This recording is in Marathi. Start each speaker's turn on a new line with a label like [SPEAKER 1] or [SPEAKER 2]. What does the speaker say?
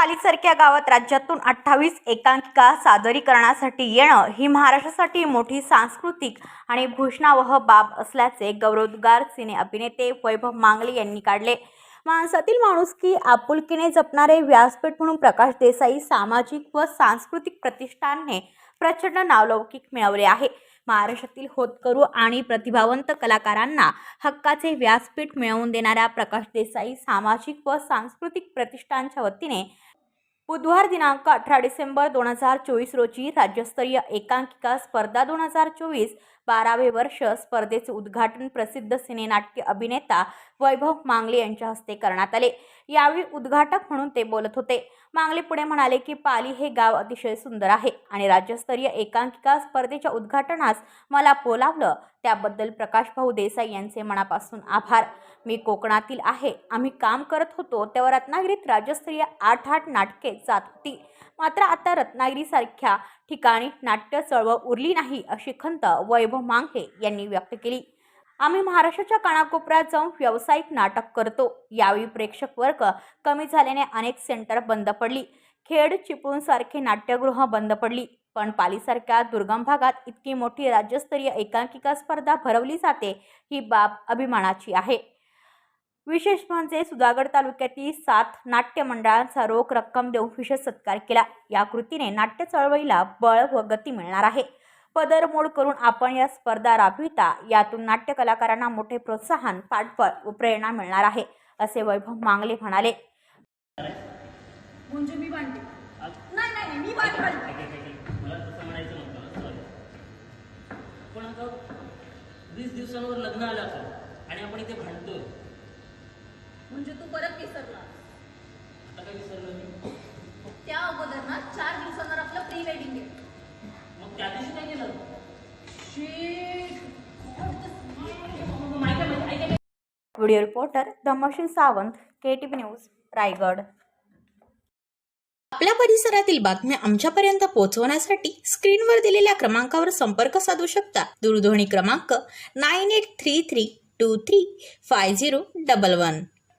[SPEAKER 1] पालीसारख्या गावात राज्यातून अठ्ठावीस एकांकिका सादरीकरणासाठी येणं ही महाराष्ट्रासाठी मोठी सांस्कृतिक आणि भूषणावह बाब असल्याचे गौरवोद्गार सिने अभिनेते वैभव मांगले यांनी काढले. माणसातील माणुसकी आपुलकीने जपणारे व्यासपीठ म्हणून प्रकाश देसाई सामाजिक व सांस्कृतिक प्रतिष्ठानने प्रचंड नावलौकिक मिळवले आहे. महाराष्ट्रातील होतकरू आणि प्रतिभावंत कलाकारांना हक्काचे व्यासपीठ मिळवून देणाऱ्या प्रकाश देसाई सामाजिक व सांस्कृतिक प्रतिष्ठानच्या वतीने बुधवार दिनांक अठरा डिसेंबर दोन हजार चोवीस रोजी राज्यस्तरीय एकांकिका स्पर्धा दोन हजार चोवीस बारावे वर्ष स्पर्धेचे उद्घाटन प्रसिद्ध सिनेनाट्य अभिनेता वैभव मांगले यांच्या हस्ते करण्यात आले. यावेळी उद्घाटक म्हणून ते बोलत होते. मांगले पुढे म्हणाले की पाली हे गाव अतिशय सुंदर आहे आणि राज्यस्तरीय एकांकिका स्पर्धेच्या उद्घाटनास मला बोलावलं त्याबद्दल प्रकाश भाऊ देसाई यांचे मनापासून आभार. मी कोकणातील आहे. आम्ही काम करत होतो तेव्हा रत्नागिरीत राज्यस्तरीय आठ आठ नाटके जात होती. मात्र आता रत्नागिरीसारख्या ठिकाणी नाट्य चळवळ उरली नाही अशी खंत वैभव मांगे यांनी व्यक्त केली. आम्ही महाराष्ट्राच्या कानाकोपऱ्यात जाऊन व्यावसायिक नाटक करतो. यावेळी प्रेक्षक वर्ग कमी झाल्याने अनेक सेंटर बंद पडली. खेड चिपळूणसारखे नाट्यगृह बंद पडली. पण पालीसारख्या दुर्गम भागात इतकी मोठी राज्यस्तरीय एकांकिका स्पर्धा भरवली जाते ही बाब अभिमानाची आहे. विशेष म्हणजे सुधागड तालुक्यातील सात नाट्य मंडळांचा रोख रक्कम देऊन विशेष सत्कार केला. या कृतीने नाट्य चळवळीला बळ व गती मिळणार आहे. पदरमोड करून आपण या स्पर्धा राबविता यातून नाट्य कलाकारांना मोठे प्रोत्साहन पाठबळ व प्रेरणा मिळणार आहे असे वैभव मांगले म्हणाले.
[SPEAKER 2] पण आता वीस दिवसांवर लग्न आलं आणि आपण इथे भांडतोय.
[SPEAKER 3] म्हणजे तू परत विसरला.
[SPEAKER 2] आता काय विसरलो मी?
[SPEAKER 3] त्या अगोदर ना चार दिवसांवर आपलं प्री वेडिंग आहे.
[SPEAKER 2] मग त्या दिवशी काय केलं?
[SPEAKER 1] Video reporter Dhamshil Sawant K T V news Raigad.
[SPEAKER 4] आपल्या परिसरातील बातम्या आमच्यापर्यंत पोहोचवण्यासाठी स्क्रीनवर दिलेल्या क्रमांकावर संपर्क साधू शकता. दूरध्वनी क्रमांक nine eight three three two three five zero double one.